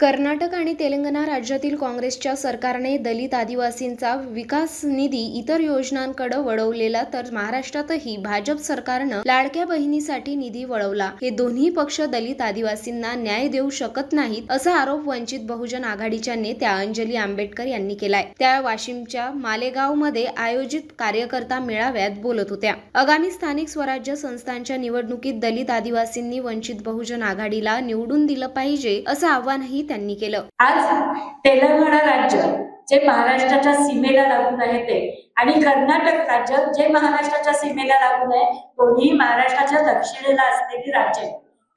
कर्नाटक आणि तेलंगणा राज्यातील काँग्रेसच्या सरकारने दलित आदिवासींचा विकास निधी इतर योजनांकडे वळवलेला तर महाराष्ट्रातही भाजप सरकारनं लाडक्या बहिणीसाठी निधी वळवला. हे दोन्ही पक्ष दलित आदिवासींना न्याय देऊ शकत नाहीत असा आरोप वंचित बहुजन आघाडीच्या नेत्या अंजली आंबेडकर यांनी केलाय. त्या वाशिमच्या मालेगावमध्ये आयोजित कार्यकर्ता मेळाव्यात बोलत होत्या. आगामी स्थानिक स्वराज्य संस्थांच्या निवडणुकीत दलित आदिवासींनी वंचित बहुजन आघाडीला निवडून दिलं पाहिजे असं आव्हानही त्यांनी केलं. आज तेलंगणा राज्य जे महाराष्ट्राच्या सीमेला लागून आहे ते आणि कर्नाटक राज्य जे महाराष्ट्राच्या सीमेला लागून आहे दोन्ही महाराष्ट्राच्या दक्षिणेला असलेली राज्य.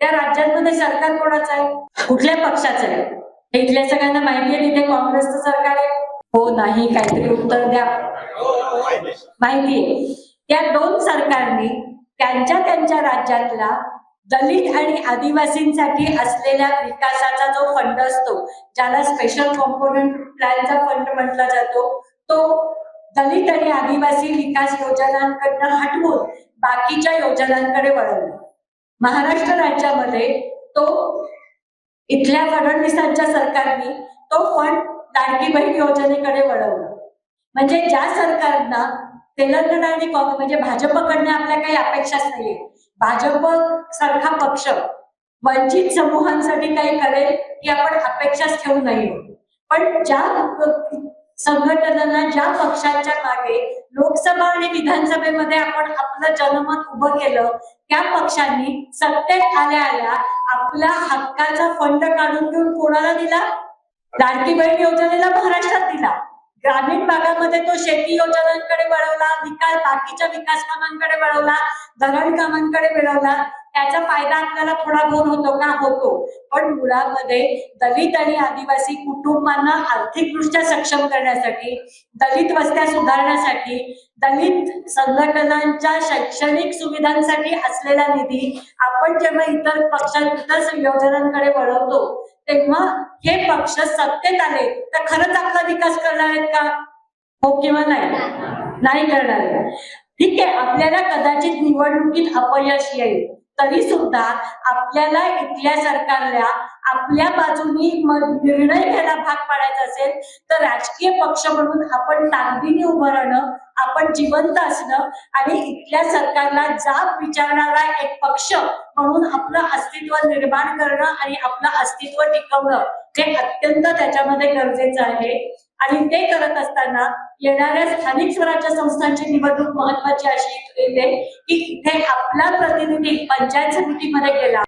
त्या राज्यांमध्ये सरकार कोणाचं आहे? कुठल्या पक्षाचं आहे? हे इथल्या सगळ्यांना माहिती आहे तिथे काँग्रेसचं सरकार आहे. हो नाही काहीतरी उत्तर द्या. माहितीये त्या दोन सरकारने त्यांच्या त्यांच्या राज्यातला दलित आणि आदिवासींसाठी असलेल्या विकासाचा जो फंड असतो ज्याला स्पेशल कॉम्पोनंट प्लॅनचा फंड म्हटला जातो तो दलित आणि आदिवासी विकास योजनांकडनं हटवून बाकीच्या योजनांकडे वळवला. महाराष्ट्र राज्यामध्ये तो इथल्या फडणवीसांच्या सरकारने तो फंड लाडकी बहीण योजनेकडे वळवला. म्हणजे ज्या सरकारना तेलंगणा आणि म्हणजे भाजपकडनं आपल्या काही अपेक्षाच नाहीये. भाजप सारखा पक्ष. वंचित समूहांसाठी काही करेल की आपण अपेक्षाच ठेवू नये पण ज्या संघटनांना ज्या पक्षांच्या मागे लोकसभा आणि विधानसभेमध्ये आपण आपलं जनमत उभं केलं त्या पक्षांनी सत्तेत आल्या आल्या आपला हक्काचा फंड काढून घेऊन कोणाला दिला? लाडकी बहीण योजनेला महाराष्ट्रात दिला. ग्रामीण भागामध्ये तो शेती योजनांकडे वळवला विकास बाकीच्या विकास कामांकडे वळवला धरण कामांकडे वळवला त्याचा फायदा आपल्याला थोडा बहुत होतो का? होतो. पण मुळामध्ये दलित आणि आदिवासी कुटुंबांना आर्थिकदृष्ट्या सक्षम करण्यासाठी दलित वस्त्या सुधारण्यासाठी दलित संघटनांच्या शैक्षणिक सुविधांसाठी असलेला निधी आपण जेव्हा इतर पक्षांच्या योजनांकडे वळवतो तेव्हा हे पक्ष सत्तेत आले. तर खरंच आपला विकास करणार आहेत का? हो किंवा नाही? नाही करणार ठीक आहे आपल्याला कदाचित निवडणुकीत अपयश येईल. तरी सुद्धा आपल्याला इथल्या सरकारला आपल्या बाजूनी निर्णय घ्यायला भाग पाडायचा असेल तर राजकीय पक्ष म्हणून आपण ताकदीने उभं राहणं आपण जिवंत असणं आणि इथल्या सरकारला जाब विचारणारा एक पक्ष म्हणून आपलं अस्तित्व निर्माण करणं आणि आपलं अस्तित्व टिकवणं हे अत्यंत त्याच्यामध्ये गरजेचं आहे. आणि ते करत असताना येणाऱ्या स्थानिक स्वराज्य संस्थांची निवडणूक महत्वाची अशी येते की इथे आपला प्रतिनिधी पंचायत समितीमध्ये गेला.